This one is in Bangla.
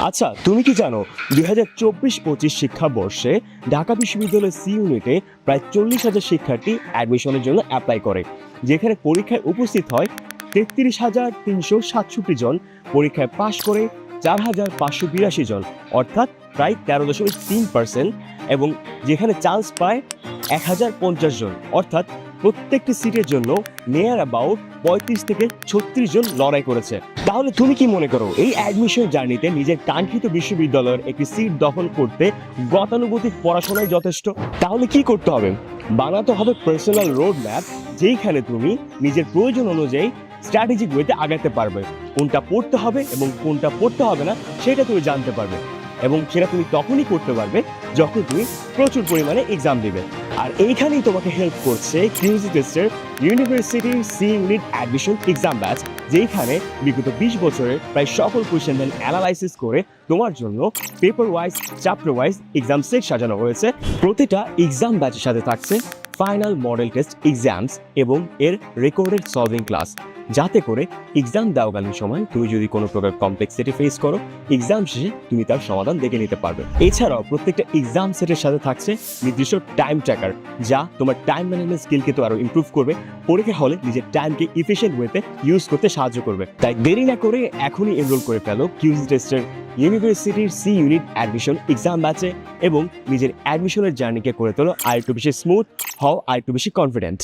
আচ্ছা তুমি কি জানো, দুই হাজার চব্বিশ পঁচিশ শিক্ষাবর্ষে ঢাকা বিশ্ববিদ্যালয়ের সি ইউনিটে প্রায় চল্লিশ হাজার শিক্ষার্থী অ্যাডমিশনের জন্য অ্যাপ্লাই করে, যেখানে পরীক্ষায় উপস্থিত হয় তেত্রিশ হাজার তিনশো সাতষট্টি জন, পরীক্ষায় পাশ করে চার হাজার পাঁচশো বিরাশি জন, অর্থাৎ প্রায় তেরো দশমিক তিন পার্সেন্ট এবং যেখানে চান্স পায় এক হাজার পঞ্চাশ জন, অর্থাৎ প্রত্যেকটি সিটের জন্য নেয়ার অ্যাবাউট পঁয়ত্রিশ থেকে ছত্রিশ জন লড়াই করেছে। তাহলে তুমি কি মনে করো, এই অ্যাডমিশন জার্নিতে নিজের কাঙ্ক্ষিত বিশ্ববিদ্যালয়ের একটি সিট দখল করতে গতানুগতিক পড়াশোনায় যথেষ্ট? তাহলে কি করতে হবে? বানাতে হবে পার্সোনাল রোড ম্যাপ যেইখানে তুমি নিজের প্রয়োজন অনুযায়ী স্ট্র্যাটেজিক ওয়েতে আগাতে পারবে। কোনটা পড়তে হবে এবং কোনটা পড়তে হবে না, সেটা তুমি জানতে পারবে। এবং সেটা তুমি তখনই করতে পারবে যখন তুমি প্রচুর পরিমাণে এক্সাম দিবে। আর এইখানেই তোমাকে হেল্প করছে কিউজি টেস্টের ইউনিভার্সিটির C unit admission exam batch যেইখানে বিগত বিশ বছরের প্রায় সকল কোয়েশ্চেন অ্যানালাইসিস করে তোমার জন্য paper wise chapter wise exam set সাজানো হয়েছে। প্রতিটা এক্সাম ব্যাচের সাথে থাকছে ফাইনাল মডেল টেস্ট এক্সামস এবং এর রেকর্ডেড সলভিং ক্লাস যাতে করে এক্সাম দেওয়াকালীন সময় তুমি যদি কোনো প্রকার কমপ্লেক্সিটি ফেস করো এক্সাম শেষে তুমি তার সমাধান দেখে নিতে পারবে। এছাড়াও প্রত্যেকটা এক্সাম সেটের সাথে থাকছে নির্দিষ্ট টাইম ট্র্যাকার যা তোমার টাইম ম্যানেজমেন্ট স্কিলকে তো আরও ইমপ্রুভ করবে। পরীক্ষা হলে নিজের টাইমকে ইফিশিয়েন্ট ওয়েতে ইউজ করতে সাহায্য করবে। তাই দেরি না করে এখনই এনরোল করে ফেলো কিউজি টেস্টের ইউনিভার্সিটির সি ইউনিট অ্যাডমিশন এক্সাম ব্যাচে এবং নিজের অ্যাডমিশনের জার্নিকে করে তোলো আর একটু বেশি স্মুথ হও আর একটু বেশি কনফিডেন্ট